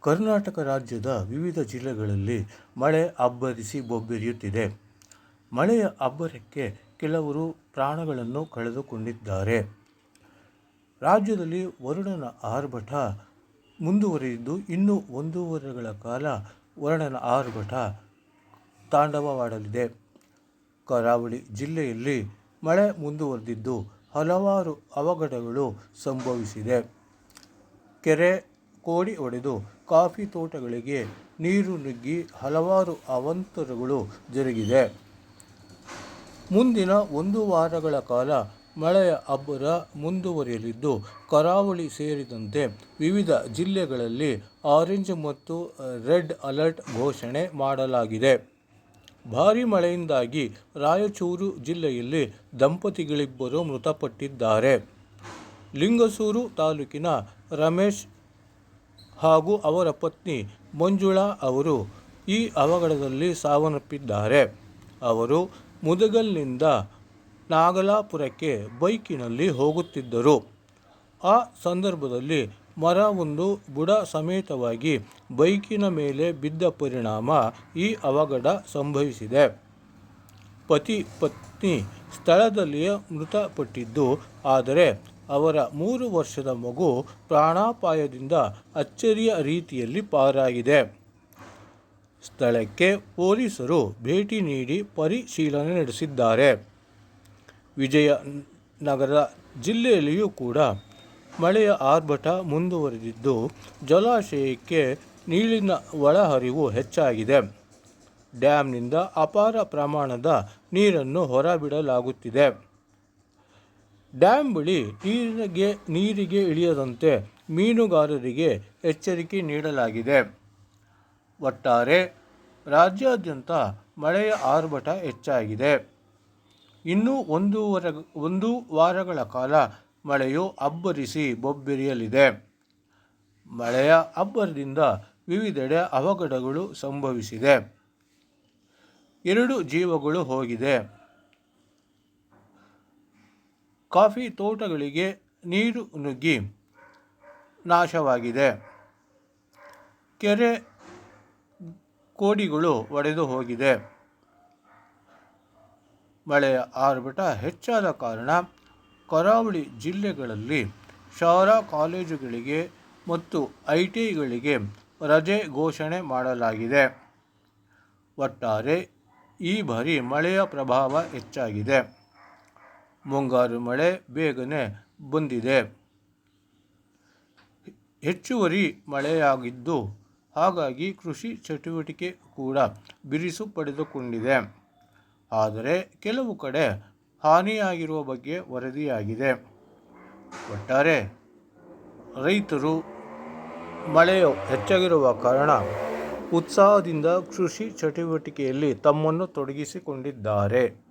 ಕರ್ನಾಟಕ ರಾಜ್ಯದ ವಿವಿಧ ಜಿಲ್ಲೆಗಳಲ್ಲಿ ಮಳೆ ಅಬ್ಬರಿಸಿ ಬೊಬ್ಬೆರೆಯುತ್ತಿದೆ. ಮಳೆಯ ಅಬ್ಬರಕ್ಕೆ ಕೆಲವರು ಪ್ರಾಣಗಳನ್ನು ಕಳೆದುಕೊಂಡಿದ್ದಾರೆ. ರಾಜ್ಯದಲ್ಲಿ ವರುಣನ ಆರ್ಭಟ ಮುಂದುವರಿದಿದ್ದು, ಇನ್ನೂ ಒಂದೂವರೆಗಳ ಕಾಲ ವರುಣನ ಆರ್ಭಟ ತಾಂಡವವಾಡಲಿದೆ. ಕರಾವಳಿ ಜಿಲ್ಲೆಯಲ್ಲಿ ಮಳೆ ಮುಂದುವರೆದಿದ್ದು, ಹಲವಾರು ಅವಘಡಗಳು ಸಂಭವಿಸಿದೆ. ಕೆರೆ ಕೋಡಿ ಒಡೆದು ಕಾಫಿ ತೋಟಗಳಿಗೆ ನೀರು ನುಗ್ಗಿ ಹಲವಾರು ಅವಂತರಗಳು ಜರುಗಿದೆ. ಮುಂದಿನ ಒಂದು ವಾರಗಳ ಕಾಲ ಮಳೆಯ ಅಬ್ಬರ ಮುಂದುವರಿಯಲಿದ್ದು, ಕರಾವಳಿ ಸೇರಿದಂತೆ ವಿವಿಧ ಜಿಲ್ಲೆಗಳಲ್ಲಿ ಆರೆಂಜ್ ಮತ್ತು ರೆಡ್ ಅಲರ್ಟ್ ಘೋಷಣೆ ಮಾಡಲಾಗಿದೆ. ಭಾರೀ ಮಳೆಯಿಂದಾಗಿ ರಾಯಚೂರು ಜಿಲ್ಲೆಯಲ್ಲಿ ದಂಪತಿಗಳಿಬ್ಬರು ಮೃತಪಟ್ಟಿದ್ದಾರೆ. ಲಿಂಗಸೂರು ತಾಲೂಕಿನ ರಮೇಶ್ ಹಾಗೂ ಅವರ ಪತ್ನಿ ಮಂಜುಳಾ ಅವರು ಈ ಅವಘಡದಲ್ಲಿ ಸಾವನ್ನಪ್ಪಿದ್ದಾರೆ. ಅವರು ಮುದಗಲ್ನಿಂದ ನಾಗಲಾಪುರಕ್ಕೆ ಬೈಕಿನಲ್ಲಿ ಹೋಗುತ್ತಿದ್ದರು. ಆ ಸಂದರ್ಭದಲ್ಲಿ ಮರ ಒಂದು ಬುಡ ಸಮೇತವಾಗಿ ಬೈಕಿನ ಮೇಲೆ ಬಿದ್ದ ಪರಿಣಾಮ ಈ ಅವಘಡ ಸಂಭವಿಸಿದೆ. ಪತಿ ಪತ್ನಿ ಸ್ಥಳದಲ್ಲಿಯೇ ಮೃತಪಟ್ಟಿದ್ದು, ಆದರೆ ಅವರ ಮೂರು ವರ್ಷದ ಮಗು ಪ್ರಾಣಾಪಾಯದಿಂದ ಅಚ್ಚರಿಯ ರೀತಿಯಲ್ಲಿ ಪಾರಾಗಿದೆ. ಸ್ಥಳಕ್ಕೆ ಪೊಲೀಸರು ಭೇಟಿ ನೀಡಿ ಪರಿಶೀಲನೆ ನಡೆಸಿದ್ದಾರೆ. ವಿಜಯನಗರ ಜಿಲ್ಲೆಯಲ್ಲಿಯೂ ಕೂಡ ಮಳೆಯ ಆರ್ಭಟ ಮುಂದುವರೆದಿದ್ದು, ಜಲಾಶಯಕ್ಕೆ ನೀರಿನ ಒಳಹರಿವು ಹೆಚ್ಚಾಗಿದೆ. ಡ್ಯಾಮ್ನಿಂದ ಅಪಾರ ಪ್ರಮಾಣದ ನೀರನ್ನು ಹೊರಬಿಡಲಾಗುತ್ತಿದೆ. ಡ್ಯಾಂ ಬಳಿ ನೀರಿಗೆ ನೀರಿಗೆ ಇಳಿಯದಂತೆ ಮೀನುಗಾರರಿಗೆ ಎಚ್ಚರಿಕೆ ನೀಡಲಾಗಿದೆ. ಒಟ್ಟಾರೆ ರಾಜ್ಯಾದ್ಯಂತ ಮಳೆಯ ಆರ್ಭಟ ಹೆಚ್ಚಾಗಿದೆ. ಇನ್ನೂ ಒಂದೂವರೆ ಒಂದು ವಾರಗಳ ಕಾಲ ಮಳೆಯು ಅಬ್ಬರಿಸಿ ಬೊಬ್ಬಿರಿಯಲಿದೆ. ಮಳೆಯ ಅಬ್ಬರದಿಂದ ವಿವಿಧೆಡೆ ಅವಘಡಗಳು ಸಂಭವಿಸಿದೆ. ಎರಡು ಜೀವಗಳು ಹೋಗಿದೆ. ಕಾಫಿ ತೋಟಗಳಿಗೆ ನೀರು ನುಗ್ಗಿ ನಾಶವಾಗಿದೆ. ಕೆರೆ ಕೋಡಿಗಳು ಒಡೆದು ಹೋಗಿದೆ. ಮಳೆಯ ಆರ್ಭಟ ಹೆಚ್ಚಾದ ಕಾರಣ ಕರಾವಳಿ ಜಿಲ್ಲೆಗಳಲ್ಲಿ ಶಾಲಾ ಕಾಲೇಜುಗಳಿಗೆ ಮತ್ತು ಐ ಟಿಗಳಿಗೆ ರಜೆ ಘೋಷಣೆ ಮಾಡಲಾಗಿದೆ. ಒಟ್ಟಾರೆ ಈ ಬಾರಿ ಮಳೆಯ ಪ್ರಭಾವ ಹೆಚ್ಚಾಗಿದೆ. ಮುಂಗಾರು ಮಳೆ ಬೇಗನೆ ಬಂದಿದೆ. ಹೆಚ್ಚುವರಿ ಮಳೆಯಾಗಿದ್ದು ಹಾಗಾಗಿ ಕೃಷಿ ಚಟುವಟಿಕೆ ಕೂಡ ಬಿರುಸು ಪಡೆದುಕೊಂಡಿದೆ. ಆದರೆ ಕೆಲವು ಕಡೆ ಹಾನಿಯಾಗಿರುವ ಬಗ್ಗೆ ವರದಿಯಾಗಿದೆ. ಒಟ್ಟಾರೆ ರೈತರು ಮಳೆಯು ಹೆಚ್ಚಾಗಿರುವ ಕಾರಣ ಉತ್ಸಾಹದಿಂದ ಕೃಷಿ ಚಟುವಟಿಕೆಯಲ್ಲಿ ತಮ್ಮನ್ನು ತೊಡಗಿಸಿಕೊಂಡಿದ್ದಾರೆ.